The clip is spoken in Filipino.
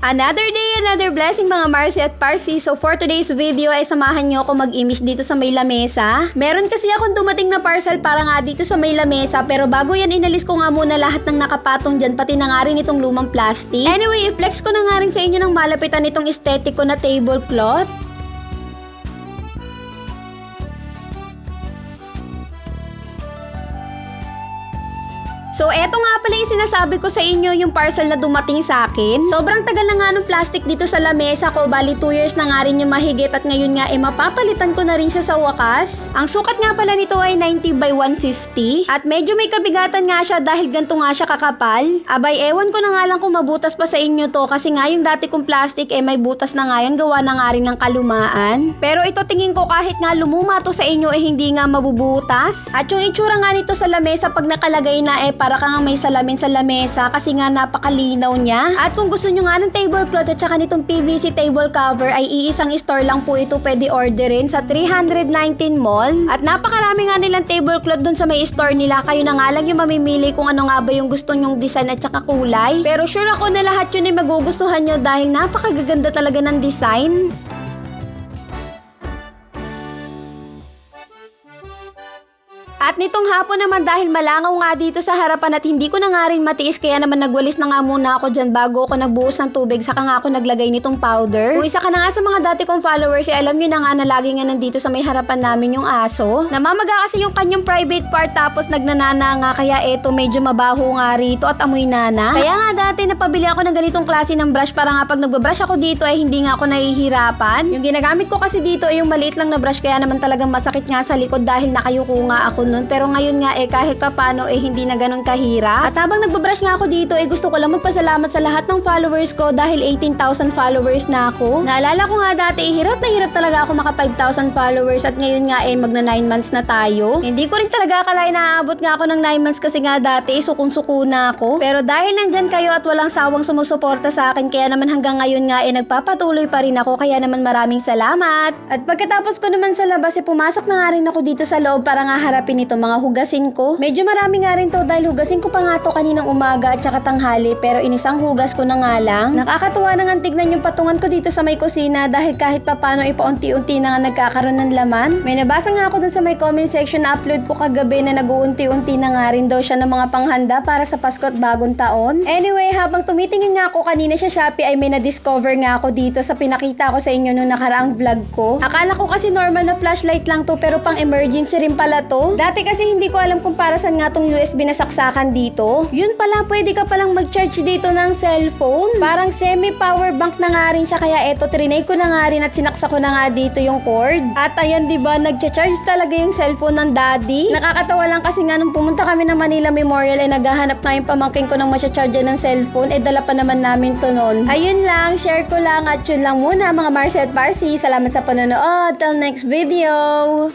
Another day, another blessing mga Marcy at Parsi. So for today's video ay samahan nyo ako mag-imis dito sa may lamesa. Meron kasi akong dumating na parcel para nga dito sa may lamesa pero bago yan inalis ko nga muna lahat ng nakapatong dyan pati na nga rin itong lumang plastic. Anyway, i-flex ko na nga rin sa inyo ng malapitan itong aesthetic ko na tablecloth. So, eto nga pala yung sinasabi ko sa inyo yung parcel na dumating sa akin. Sobrang tagal na nga ng plastic dito sa lamesa ko. Bali, 2 years na nga rin yung mahigit at ngayon nga, eh, mapapalitan ko na rin siya sa wakas. Ang sukat nga pala nito ay 90 by 150. At medyo may kabigatan nga siya dahil ganito nga siya kakapal. Abay, ewan ko na nga lang kung mabutas pa sa inyo to kasi nga yung dati kong plastic eh may butas na nga yan. Gawa na nga rin ng kalumaan. Pero ito tingin ko kahit nga lumuma to sa inyo eh hindi nga mabubutas. At yung itsura nga nito sa lamesa pag nakalagay na eh para ka nga may salamin sa lamesa kasi nga napakalinaw niya. At kung gusto nyo nga ng tablecloth at saka nitong PVC table cover ay iisang store lang po ito pwede orderin sa 319 Mall. At napakarami nga nilang tablecloth dun sa may store nila. Kayo na nga lang yung mamimili kung ano nga ba yung gusto nyong design at saka kulay. Pero sure ako na lahat yun ay magugustuhan nyo dahil napakagaganda talaga ng design. At nitong hapon naman dahil malangaw nga dito sa harapan at hindi ko na nga rin matiis kaya naman nagwalis na nga muna ako dyan bago ako nagbuhos ng tubig saka nga ako naglagay nitong powder. Kung isa ka na nga sa mga dati kong followers eh alam nyo na nga na lagi nga nandito sa may harapan namin yung aso. Namamaga kasi yung kanyang private part tapos nagnanana nga kaya eto medyo mabaho nga rito at amoy nana. Kaya nga dati napabili ako ng ganitong klase ng brush para nga pag nagbabrush ako dito ay hindi nga ako nahihirapan. Yung ginagamit ko kasi dito ay yung maliit lang na brush kaya naman talagang masakit nga sa likod dahil nakayuko nga ako nun. Pero ngayon nga eh kahit papano eh hindi na ganun kahirap. At habang nagbabrush nga ako dito eh gusto ko lang magpasalamat sa lahat ng followers ko dahil 18,000 followers na ako. Naalala ko nga dati eh hirap na hirap talaga ako maka 5,000 followers at ngayon nga eh magna 9 months na tayo. Hindi ko rin talaga akalain na aabot nga ako ng 9 months kasi nga dati eh sukong-suko na ako. Pero dahil nandyan kayo at walang sawang sumusuporta sa akin kaya naman hanggang ngayon nga eh nagpapatuloy pa rin ako kaya naman maraming salamat. At pagkatapos ko naman sa labas eh pumasok na nga rin ako dito sa loob para nga harapin ito mga hugasin ko. Medyo marami nga rin to dahil hugasin ko pa nga to kaninang umaga at saka tanghali pero inisang hugas ko na nga lang. Nakakatuwa na nga tignan yung patungan ko dito sa may kusina dahil kahit papano ipaunti-unti na nga nagkakaroon ng laman. May nabasa nga ako dun sa may comment section na upload ko kagabi na nag-uunti-unti na nga rin daw siya ng mga panghanda para sa Pasko at bagong taon. Anyway, habang tumitingin nga ako kanina sa Shopee ay may na-discover nga ako dito sa pinakita ko sa inyo nung nakaraang vlog ko. Akala ko kasi normal na flashlight lang to pero pang emergency rin pala to. Dati kasi hindi ko alam kung para saan nga tong USB na saksakan dito. Yun pala, pwede ka palang mag-charge dito ng cellphone. Parang semi-power bank na nga rin siya kaya eto, trinay ko na nga rin at sinaksa ko na nga dito yung cord. At ayan, di ba, nag-charge talaga yung cellphone ng daddy. Nakakatawa lang kasi nga nung pumunta kami ng Manila Memorial ay naghahanap nga yung pamangking ko ng masya-charge ng cellphone. Eh, dala pa naman namin to nun. Ayun lang, share ko lang at yun lang muna mga Marcy at Parsi. Salamat sa panonood. Till next video!